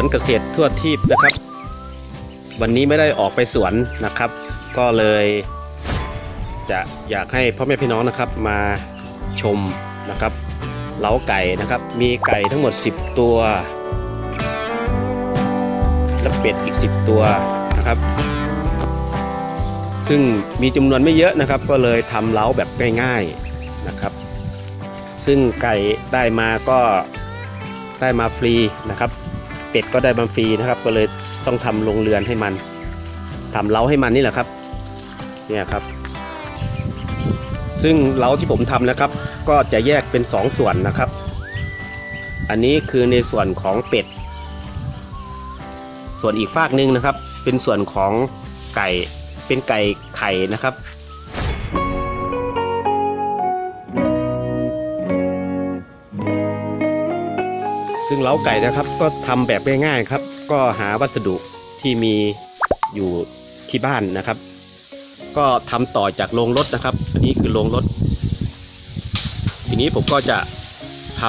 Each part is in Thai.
วนนี้สวนเกษตรทั่วทีปนะครับ วันนี้ไม่ได้ออกไปสวนนะครับ ก็เลยจะอยากให้พ่อแม่พี่น้องนะครับมาชมนะครับเล้าไก่นะครับ มีไก่ทั้งหมด 10 ตัว และเป็ดอีก 10 ตัวนะครับ ซึ่งมีจำนวนไม่เยอะนะครับ ก็เลยทำเล้าแบบง่ายๆนะครับ ซึ่งไก่ได้มาก็ได้มาฟรีนะครับ เป็ดก็ได้มฟรีนะครับ ก็เลยต้องทำโรงเรือนให้มันทำเล้าให้มันนี่แหละครับ เนี่ยครับ ซึ่งเล้าที่ผมทำนะครับ ก็จะแยกเป็นสองส่วนนะครับ อันนี้คือในส่วนของเป็ด ส่วนอีกฝากหนึ่งนะครับ เป็นส่วนของไก่เป็นไก่ไข่นะครับ ซึ่งเล้าไก่นะครับก็ทำแบบง่ายๆครับ ก็หาวัสดุที่มีอยู่ที่บ้านนะครับ ก็ทำต่อจากโรงรถนะครับ อันนี้คือโรงรถ ทีนี้ผมก็จะท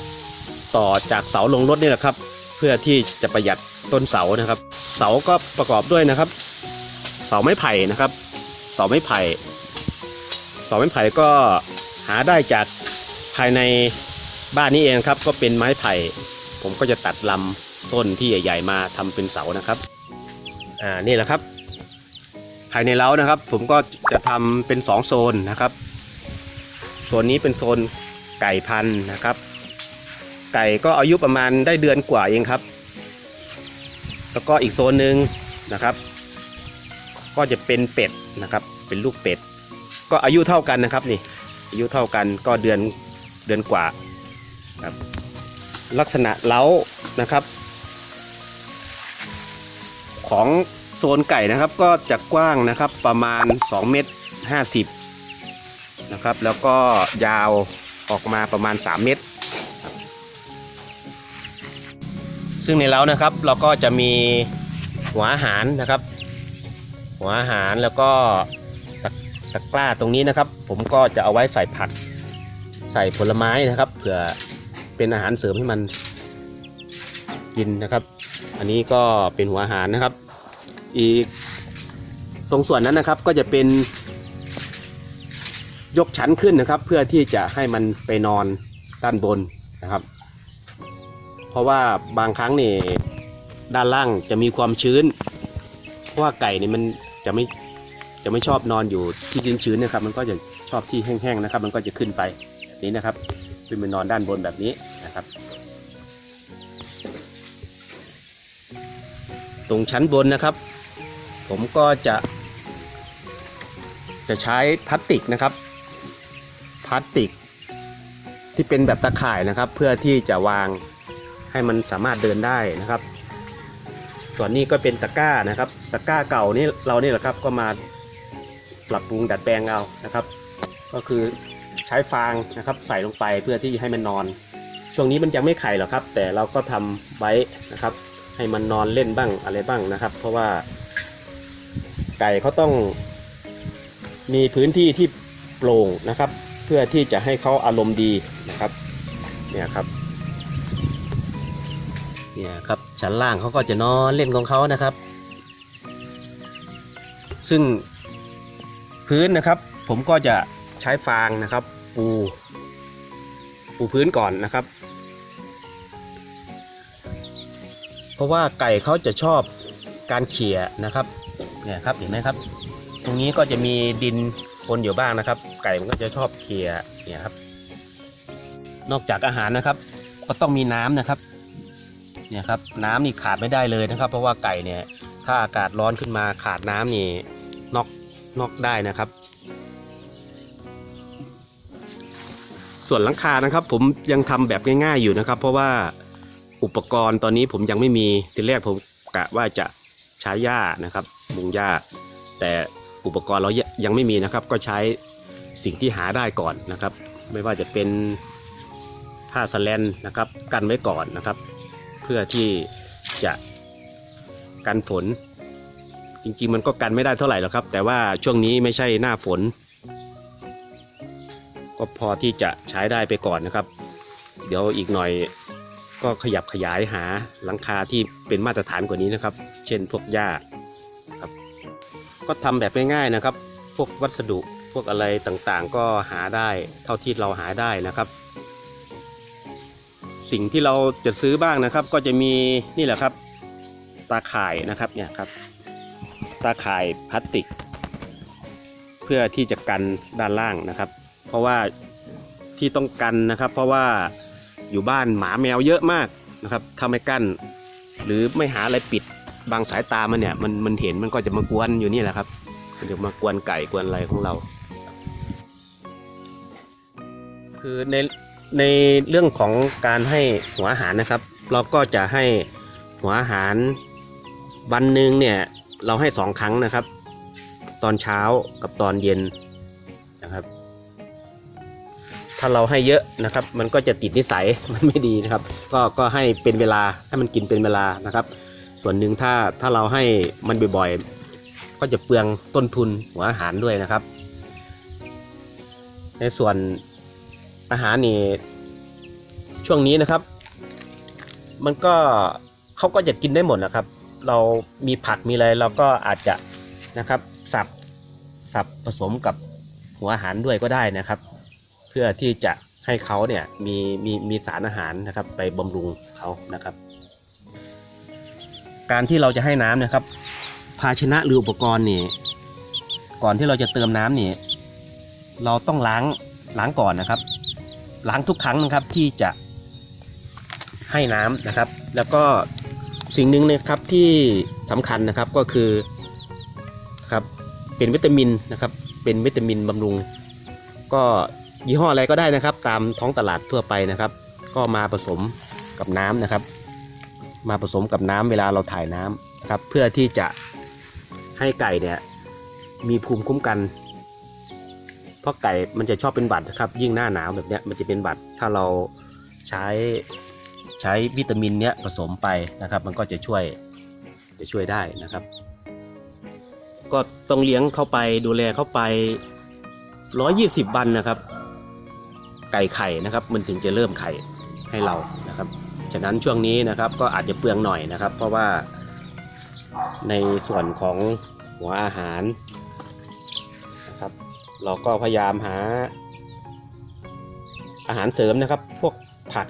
ำต่อจากเสาลงรถนี่แหละครับ เพื่อที่จะประหยัดต้นเสานะครับ เสาก็ประกอบด้วยนะครับ เสาไม้ไผ่นะครับ เสาไม้ไผ่ เสาไม้ไผ่ก็หาได้จากภายใน บ้านนี้เองครับก็เป็นไม้ไผ่ ผมก็จะตัดลำต้นที่ใหญ่ ๆ มาทำเป็นเสานะครับอ่านี่แหละครับ ภายในเล้านะครับ ผมก็จะทำเป็นสองโซนนะครับโซนนี้เป็นโซนไก่พันธุ์นะครับ ไก่ก็อายุประมาณได้เดือนกว่าเองครับ แล้วก็อีกโซนหนึ่งนะครับ ก็จะเป็นเป็ดนะครับ เป็นลูกเป็ด ก็อายุเท่ากันนะครับนี่อายุเท่ากันก็เดือนเดือนกว่า ครับ ลักษณะเล้านะครับ ของโซนไก่นะครับก็จะกว้างนะครับประมาณ 2 เมตร 50 นะครับ แล้วก็ยาวออกมาประมาณ 3 เมตร ซึ่งในเล้านะครับเราก็จะมีหัวอาหารนะครับ หัวอาหารแล้วก็ตะตะกร้าตรงนี้นะครับ ผมก็จะเอาไว้ใส่ผักใส่ผลไม้นะครับ เผื่อ เป็นอาหารเสริมให้มันกินนะครับ อันนี้ก็เป็นหัวอาหารนะครับ อีกตรงส่วนนั้นนะครับก็จะเป็น ยกชั้นขึ้นนะครับ เพื่อที่จะให้มันไปนอนด้านบนนะครับ เพราะว่าบางครั้งนี่ด้านล่างจะมีความชื้น เพราะว่าไก่นี่มันจะไม่จะไม่ชอบนอนอยู่ที่ชื้นๆนะครับ มันก็จะชอบที่แห้งๆนะครับ มันก็จะขึ้นไปนี้นะครับขึ้นไปนอนด้านบนแบบนี้ นะครับ ตรงชั้นบนนะครับ ผมก็จะ จะใช้พลาสติกนะครับพลาสติก ที่เป็นแบบตะข่ายนะครับ เพื่อที่จะวางให้มันสามารถเดินได้นะครับ ส่วนนี้ก็เป็นตะกร้านะครับ ตะกร้าเก่านี่เรานี่แหละครับก็มาปรับปรุงดัดแปลงเอานะครับ ก็คือใช้ฟางนะครับ ใส่ลงไปเพื่อที่ให้มันนอน ช่วงนี้มันยังไม่ไข่หรอกครับ แต่เราก็ทำไว้นะครับ ให้มันนอนเล่นบ้างอะไรบ้างนะครับ เพราะว่า ไก่เขาต้องมีพื้นที่ที่โปร่งนะครับ เพื่อที่จะให้เขาอารมณ์ดีนะครับ เนี่ยครับเนี่ยครับชั้นล่างเขาก็จะนอนเล่นของเขานะครับ ซึ่งพื้นนะครับ ผมก็จะใช้ฟางนะครับ ปู ปูพื้นก่อนนะครับ เพราะว่าไก่เขาจะชอบการเขี่ยนะครับเนี่ยครับเห็นไหมครับ ตรงนี้ก็จะมีดินปนอยู่บ้างนะครับ ไก่มันก็จะชอบเขี่ยเนี่ยครับ นอกจากอาหารนะครับ ก็ต้องมีน้ำนะครับเนี่ยครับน้ำนี่ขาดไม่ได้เลยนะครับ เพราะว่าไก่เนี่ยถ้าอากาศร้อนขึ้นมาขาดน้ำนี่นอกนอกได้นะครับ ส่วนหลังคานะครับ ผมยังทำแบบง่าย ๆอยู่นะครับ เพราะว่าอุปกรณ์ตอนนี้ผมยังไม่มีทีแรกผมกะว่าจะใช้หญ้านะครับมุงหญ้า แต่อุปกรณ์เรายังไม่มีนะครับ ก็ใช้สิ่งที่หาได้ก่อนนะครับ ไม่ว่าจะเป็นผ้าสแลนนะครับ กันไว้ก่อนนะครับ เพื่อที่จะกันฝน จริงๆมันก็กันไม่ได้เท่าไหร่หรอกครับ แต่ว่าช่วงนี้ไม่ใช่หน้าฝน ก็พอที่จะใช้ได้ไปก่อนนะครับ เดี๋ยวอีกหน่อยก็ขยับขยายหาหลังคาที่เป็นมาตรฐานกว่านี้นะครับ เช่นพวกหญ้าครับก็ทำแบบง่ายๆนะครับ พวกวัสดุพวกอะไรต่างๆ ก็หาได้เท่าที่เราหาได้นะครับ สิ่งที่เราจะซื้อบ้างนะครับ ก็จะมีนี่แหละครับ ตาข่ายนะครับเนี่ยครับ ตาข่ายพลาสติก เพื่อที่จะกันด้านล่างนะครับ เพราะว่าที่ต้องกันนะครับ เพราะว่าอยู่บ้านหมาแมวเยอะมากนะครับถ้าไม่กั้น หรือไม่หาอะไรปิดบางสายตามันเนี่ยมันมันเห็นมันก็จะมากวนอยู่นี่แหละครับมันจะมากวนไก่กวนอะไรของเรา คือในในเรื่องของการให้หัวอาหารนะครับ เราก็จะให้หัวอาหารวันหนึ่งเนี่ยเราให้สองครั้งนะครับ ตอนเช้ากับตอนเย็น ถ้าเราให้เยอะนะครับ มันก็จะติดนิสัยมันไม่ดีนะครับ ก็ก็ให้เป็นเวลาให้มันกินเป็นเวลานะครับ ส่วนหนึ่งถ้าถ้าเราให้มันบ่อยๆ ก็จะเปลืองต้นทุนหัวอาหารด้วยนะครับ ในส่วนอาหารนี่ช่วงนี้นะครับ มันก็เขาก็จะกินได้หมดนะครับ เรามีผักมีอะไรเราก็อาจจะนะครับสับสับผสมกับหัวอาหารด้วยก็ได้นะครับ เพื่อที่จะให้เขาเนี่ยมีมีมีสารอาหารนะครับ ไปบำรุงเขานะครับ การที่เราจะให้น้ำนะครับ ภาชนะหรืออุปกรณ์นี่ก่อนที่เราจะเติมน้ำนี่เราต้องล้างล้างก่อนนะครับ ล้างทุกครั้งนะครับที่จะให้น้ำนะครับ แล้วก็สิ่งหนึ่งนะครับที่สำคัญนะครับก็คือครับเป็นวิตามินนะครับ เป็นวิตามินบำรุง ก็ ยี่ห้ออะไรก็ได้นะครับ ตามท้องตลาดทั่วไปนะครับ ก็มาผสมกับน้ำนะครับ มาผสมกับน้ำเวลาเราถ่ายน้ำครับ เพื่อที่จะให้ไก่เนี่ยมีภูมิคุ้มกัน เพราะไก่มันจะชอบเป็นหวัดนะครับ ยิ่งหน้าหนาวแบบเนี้ยมันจะเป็นหวัดถ้าเราใช้ใช้วิตามินเนี้ยผสมไปนะครับ มันก็จะช่วยจะช่วยได้นะครับ ก็ต้องเลี้ยงเข้าไปดูแลเข้าไป 120 วันนะครับ ไก่ไข่นะครับ มันถึงจะเริ่มไข่ให้เรานะครับ ฉะนั้นช่วงนี้นะครับก็อาจจะเปลืองหน่อยนะครับ เพราะว่าในส่วนของหัวอาหารนะครับ เราก็พยายามหา อาหารเสริมนะครับ พวกผัก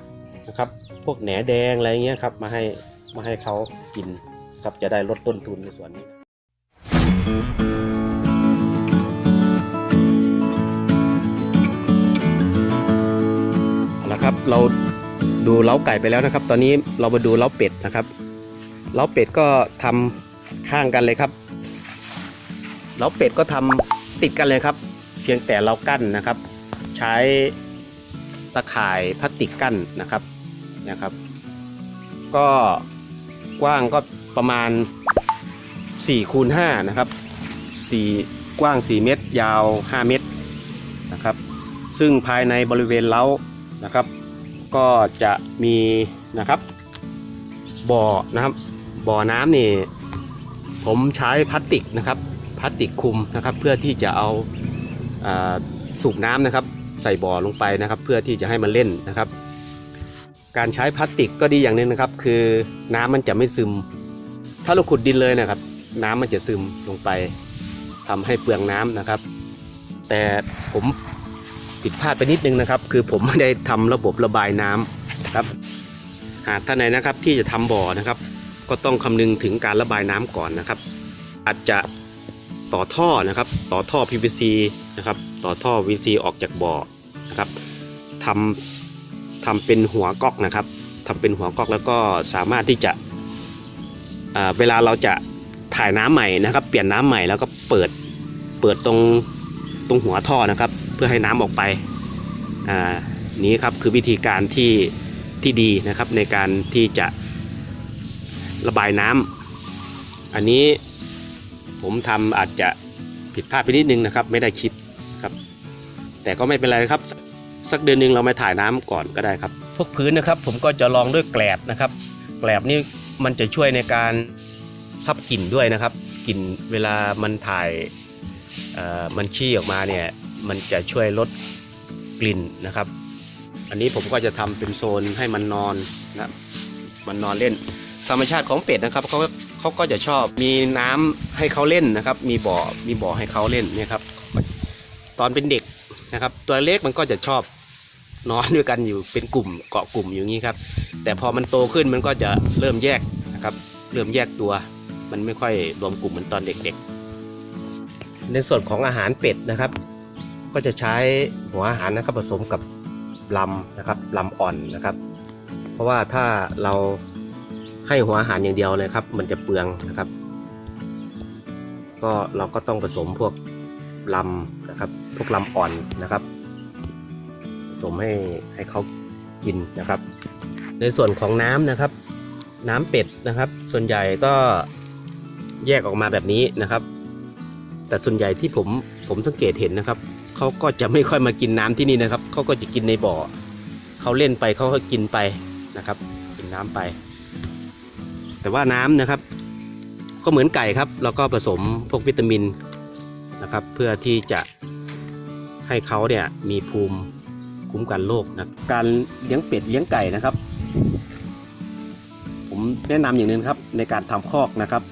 นะครับ พวกแหนแดงอะไรเงี้ยครับมาให้มาให้เขากินครับจะได้ลดต้นทุนในส่วนนี้ เราดูเล้าไก่ไปแล้วนะครับ ตอนนี้เรามาดูเล้าเป็ดนะครับ เล้าเป็ดก็ทำข้างกันเลยครับ เล้าเป็ดก็ทำติดกันเลยครับ เพียงแต่เรากั้นนะครับ ใช้ตะข่ายพลาสติกกั้นนะครับนะครับ ก็กว้างก็ประมาณ4คูณ5นะครับ4กว้าง 4 เมตร ยาว 5 เมตรนะครับ ซึ่งภายในบริเวณเล้านะครับ ก็จะมีนะครับบ่อนะครับบ่อน้ำนี่ผมใช้พลาสติกนะครับพลาสติกคุมนะครับ เพื่อที่จะเอาอาสูบน้ำนะครับ ใส่บ่อลงไปนะครับ เพื่อที่จะให้มันเล่นนะครับ การใช้พลาสติกก็ดีอย่างนึงนะครับ คือน้ำมันจะไม่ซึม ถ้าเราขุดดินเลยนะครับ น้ำมันจะซึมลงไปทำให้เปลืองน้ำนะครับ แต่ผม ผิดพลาดไปนิดนึงนะครับ คือผมไม่ได้ทำระบบระบายน้ำนะครับ หากท่านไหนนะครับที่จะทำบ่อนะครับ ก็ต้องคำนึงถึงการระบายน้ำก่อนนะครับ อาจจะต่อท่อนะครับ ต่อท่อ PVC นะครับ ต่อท่อ VC ออกจากบ่อนะครับทำทำเป็นหัวก๊อกนะครับทำเป็นหัวก๊อกแล้วก็สามารถที่จะเวลาเราจะถ่ายน้ำใหม่นะครับ เปลี่ยนน้ำใหม่แล้วก็เปิดเปิดตรงตรงหัวท่อนะครับ พื่อให้น้ำออกไปอ่านี้ครับคือวิธีการที่ที่ดีนะครับในการที่จะระบายน้ำอันนี้ผมทำอาจจะผิดพลาดไปนิดนึงนะครับ ไม่ได้คิดครับ แต่ก็ไม่เป็นไรครับ สักเดือนนึงเรามาถ่ายน้ำก่อนก็ได้ครับ พวกพื้นนะครับ ผมก็จะลองด้วยแกลบนะครับ แกลบนี่มันจะช่วยในการซับกลิ่นด้วยนะครับกลิ่นเวลามันถ่ายเอ่อมันขี้ออกมาเนี่ย มันจะช่วยลดกลิ่นนะครับ อันนี้ผมก็จะทำเป็นโซนให้มันนอนนะมันนอนเล่น ธรรมชาติของเป็ดนะครับเขาเขาก็จะชอบมีน้ำให้เขาเล่นนะครับ มีบ่อมีบ่อให้เขาเล่นเนี่ยครับ ตอนเป็นเด็กนะครับ ตัวเล็กมันก็จะชอบนอนด้วยกันอยู่เป็นกลุ่มเกาะกลุ่มอย่างนี้ครับ แต่พอมันโตขึ้นมันก็จะเริ่มแยกนะครับ เริ่มแยกตัว มันไม่ค่อยรวมกลุ่มเหมือนตอนเด็กๆ ในส่วนของอาหารเป็ดนะครับ ก็จะใช้หัวอาหารนะครับผสมกับลำนะครับลำอ่อนนะครับ เพราะว่าถ้าเราให้หัวอาหารอย่างเดียวเลยครับ มันจะเปลืองนะครับ ก็เราก็ต้องผสมพวกลำนะครับพวกลำอ่อนนะครับ ผสมให้ให้เขากินนะครับ ในส่วนของน้ำนะครับ น้ำเป็ดนะครับ ส่วนใหญ่ก็แยกออกมาแบบนี้นะครับ แต่ส่วนใหญ่ที่ผมผมสังเกตเห็นนะครับเขาก็จะไม่ค่อยมากินน้ำที่นี่นะครับเขาก็จะกินในบ่อเขาเล่นไปเขาก็กินไปนะครับ กินน้ำไป แต่ว่าน้ำนะครับ ก็เหมือนไก่ครับเราก็ผสมพวกวิตามินนะครับ เพื่อที่จะให้เขาเนี่ยมีภูมิคุ้มกันโรคนะการเลี้ยงเป็ดเลี้ยงไก่นะครับ ผมแนะนำอย่างหนึงครับในการทำคอกนะครับ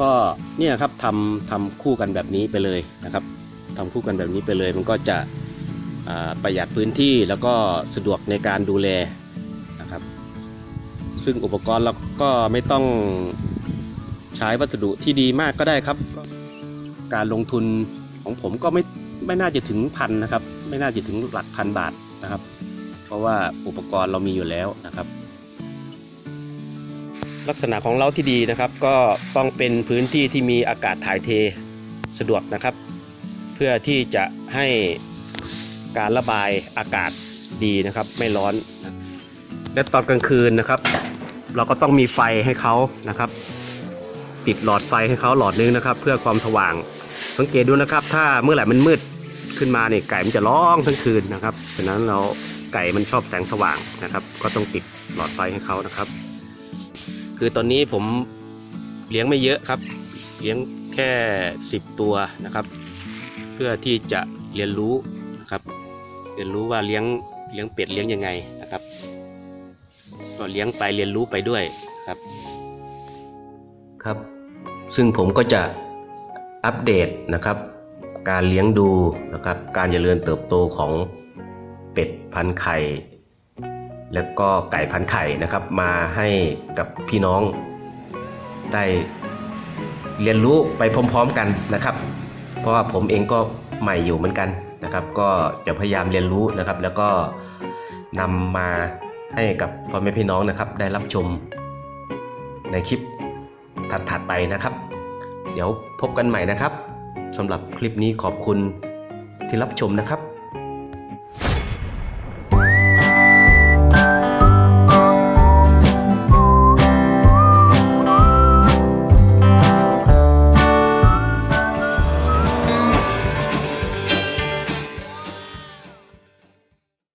ก็เนี่ยครับทำทำคู่กันแบบนี้ไปเลยนะครับทำคู่กันแบบนี้ไปเลย มันก็จะประหยัดพื้นที่แล้วก็สะดวกในการดูแลนะครับ ซึ่งอุปกรณ์เราก็ไม่ต้องใช้วัสดุที่ดีมากก็ได้ครับ การลงทุนของผมก็ไม่ไม่น่าจะถึงพันนะครับ ไม่น่าจะถึงหลักพันบาทนะครับ เพราะว่าอุปกรณ์เรามีอยู่แล้วนะครับ ลักษณะของเล้าที่ดีนะครับ ก็ต้องเป็นพื้นที่ที่มีอากาศถ่ายเทสะดวกนะครับ เพื่อที่จะให้การระบายอากาศดีนะครับ ไม่ร้อนนะและตอนกลางคืนนะครับ เราก็ต้องมีไฟให้เขานะครับ ติดหลอดไฟให้เขาหลอดนึงนะครับ เพื่อความสว่าง สังเกตดูนะครับ ถ้าเมื่อไหร่มันมืดขึ้นมาเนี่ยไก่มันจะร้องทั้งคืนนะครับฉะนั้นเราไก่มันชอบแสงสว่างนะครับ ก็ต้องติดหลอดไฟให้เขานะครับ คือตอนนี้ผมเลี้ยงไม่เยอะครับ เลี้ยงแค่สิบตัวนะครับ เพื่อที่จะเรียนรู้นะครับเรียนรู้ว่าเลี้ยงเลี้ยงเป็ดเลี้ยงยังไงนะครับก็เลี้ยงไปเรียนรู้ไปด้วยครับ ครับ ซึ่งผมก็จะอัปเดตนะครับ การเลี้ยงดูนะครับ การเจริญเติบโตของเป็ดพันไข่ แล้วก็ไก่พันไข่นะครับ มาให้กับพี่น้องได้เรียนรู้ไปพร้อมๆกันนะครับ เพราะว่าผมเองก็ใหม่อยู่เหมือนกันนะครับ ก็จะพยายามเรียนรู้นะครับ แล้วก็นำมาให้กับพ่อแม่พี่น้องนะครับ ได้รับชมในคลิปถัดๆไปนะครับ เดี๋ยวพบกันใหม่นะครับสำหรับคลิปนี้ขอบคุณที่รับชมนะครับ